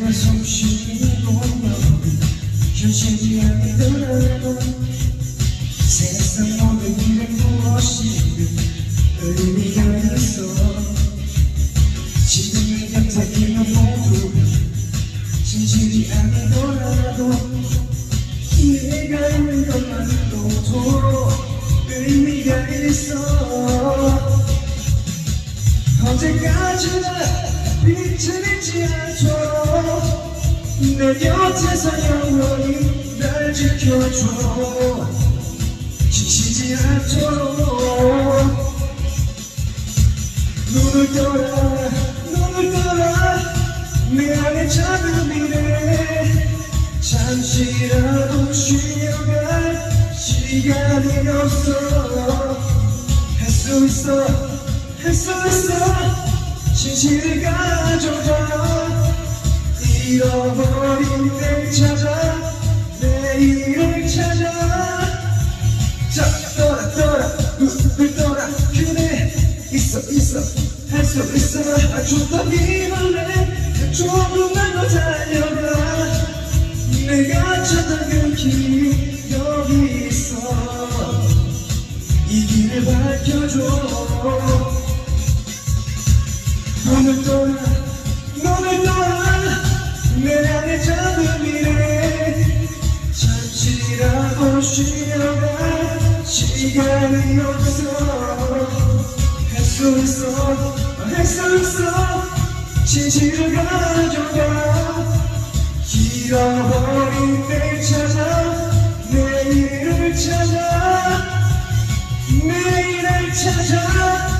내가 숨쉬는 공연 현실이 아니더라도 세상 모든 일은 무엇이든 의미가 있어 지금 내 곁에 있는 모두 진실이 아니더라도 기회가 있는 것만으로도 의미가 있어. 언제까지나 빛을 잃지 않죠 내 곁에서 영원히 날 지켜줘. 지치지 않도록. 눈을 떠라 눈을 떠라. 내 안에 작은 미래 잠시라도 쉬어갈 시간이 없어. 할 수 있어 할 수 있어. 진실을 가져가. 잃어버 할수 있어. 아주 더 힘을 내 조금만 더 달려가. 내가 그 길이 여기 있어. 이 길을 밝혀줘. 눈을 떠나 눈을 떠나 내 안에 작은 미래. 잠시라도 쉬어갈 시간이 없어 수 있어 진실을 가져가. 잃어버린 내 찾아 내일을 찾아 내일을 찾아